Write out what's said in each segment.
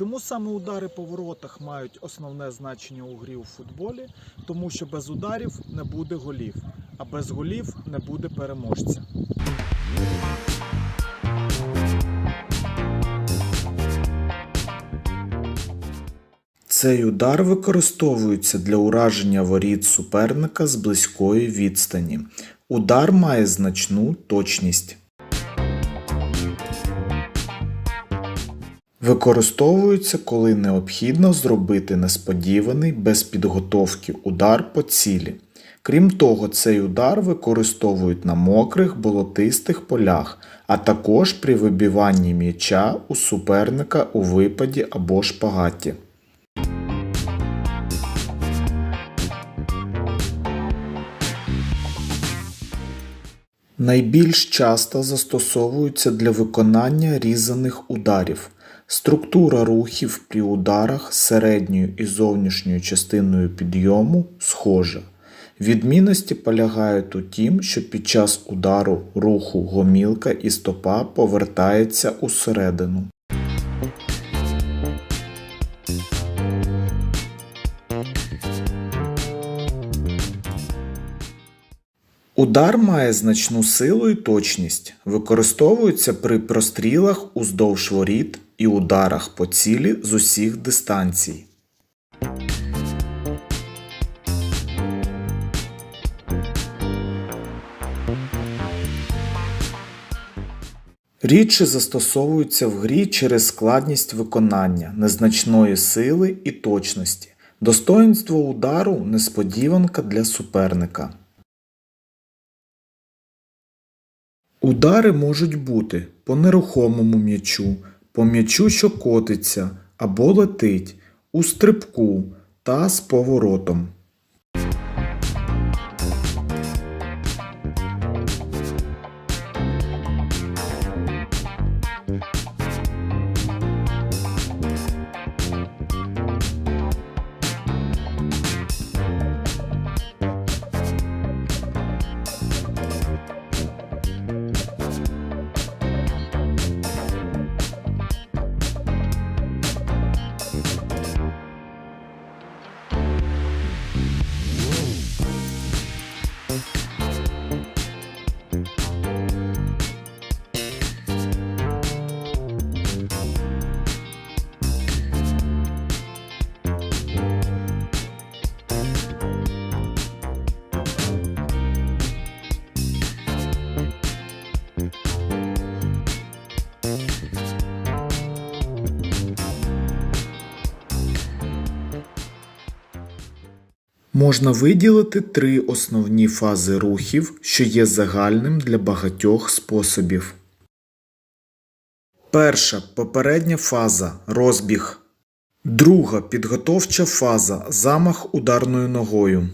Чому саме удари по воротах мають основне значення у грі у футболі? Тому що без ударів не буде голів, а без голів не буде переможця. Цей удар використовується для ураження воріт суперника з близької відстані. Удар має значну точність. Використовується, коли необхідно зробити несподіваний без підготовки удар по цілі. Крім того, цей удар використовують на мокрих болотистих полях, а також при вибиванні м'яча у суперника у випаді або шпагаті. Найбільш часто застосовуються для виконання різаних ударів. Структура рухів при ударах середньою і зовнішньою частиною підйому схожа. Відмінності полягають у тім, що під час удару руху гомілка і стопа повертається усередину. Удар має значну силу і точність, використовується при прострілах уздовж воріт і ударах по цілі з усіх дистанцій. Рідше застосовуються в грі через складність виконання, незначної сили і точності. Достоїнство удару несподіванка для суперника. Удари можуть бути по нерухомому м'ячу, по м'ячу, що котиться або летить, у стрибку та з поворотом. Можна виділити три основні фази рухів, що є загальним для багатьох способів. Перша попередня фаза розбіг. Друга підготовча фаза замах ударною ногою.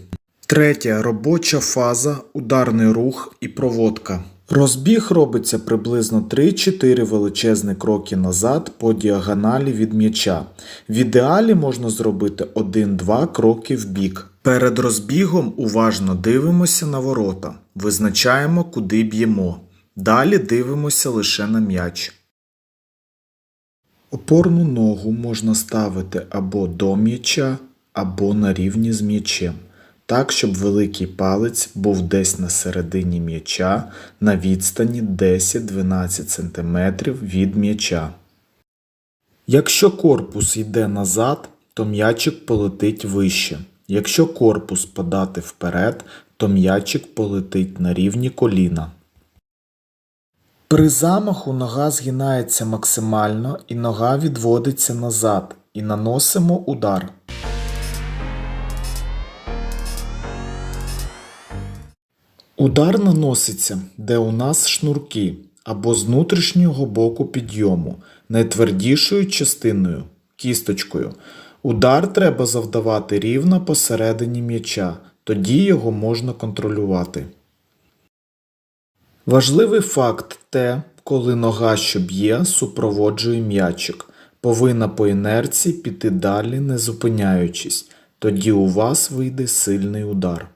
Третя робоча фаза ударний рух і проводка. Розбіг робиться приблизно 3-4 величезні кроки назад по діагоналі від м'яча. В ідеалі можна зробити 1-2 кроки вбік. Перед розбігом уважно дивимося на ворота, визначаємо, куди б'ємо. Далі дивимося лише на м'яч. Опорну ногу можна ставити або до м'яча, або на рівні з м'ячем, так, щоб великий палець був десь на середині м'яча на відстані 10-12 см від м'яча. Якщо корпус йде назад, то м'ячик полетить вище. Якщо корпус подати вперед, то м'ячик полетить на рівні коліна. При замаху нога згинається максимально і нога відводиться назад і наносимо удар. Удар наноситься, де у нас шнурки або з внутрішнього боку підйому, найтвердішою частиною кісточкою. Удар треба завдавати рівно посередині м'яча, тоді його можна контролювати. Важливий факт те, коли нога, що б'є, супроводжує м'ячик, повинна по інерції піти далі, не зупиняючись, тоді у вас вийде сильний удар.